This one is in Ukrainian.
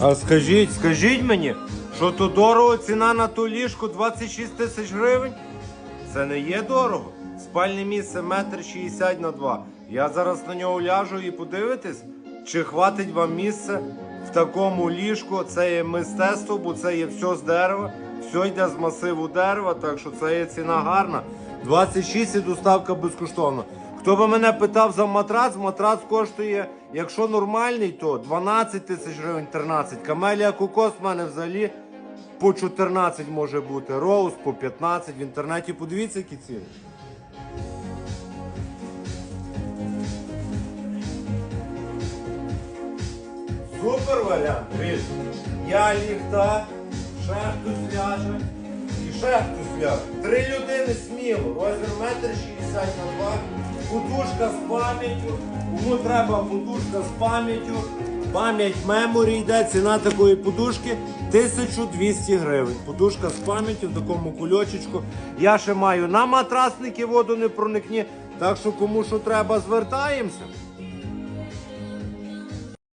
А скажіть, скажіть мені, що то дорого ціна на ту ліжку 26 тисяч гривень? Це не є дорого. Спальне місце метр шістдесят на два. Я зараз на нього ляжу і подивитись, чи хватить вам місце в такому ліжку. Це є мистецтво, бо це є все з дерева, все йде з масиву дерева, так що це є ціна гарна. 26 і доставка безкоштовна. Хто би мене питав за матрац, матрац коштує, якщо нормальний, то 12 тисяч гривень, 13. Камелія кокос в мене взагалі по 14 може бути, роуз по 15. В інтернеті подивіться, які ціни. Супер варіант, Я ліхта, ще хтось хтось ляже. Три людини сміло, розмір метр 60 на 2, подушка з пам'яттю. Кому треба подушка з пам'яттю. Пам'ять меморі йде, ціна такої подушки 1200 гривень. Подушка з пам'яттю в такому кульочечку. Я ще маю на матрасники воду не проникні. Так що кому що треба, звертаємося.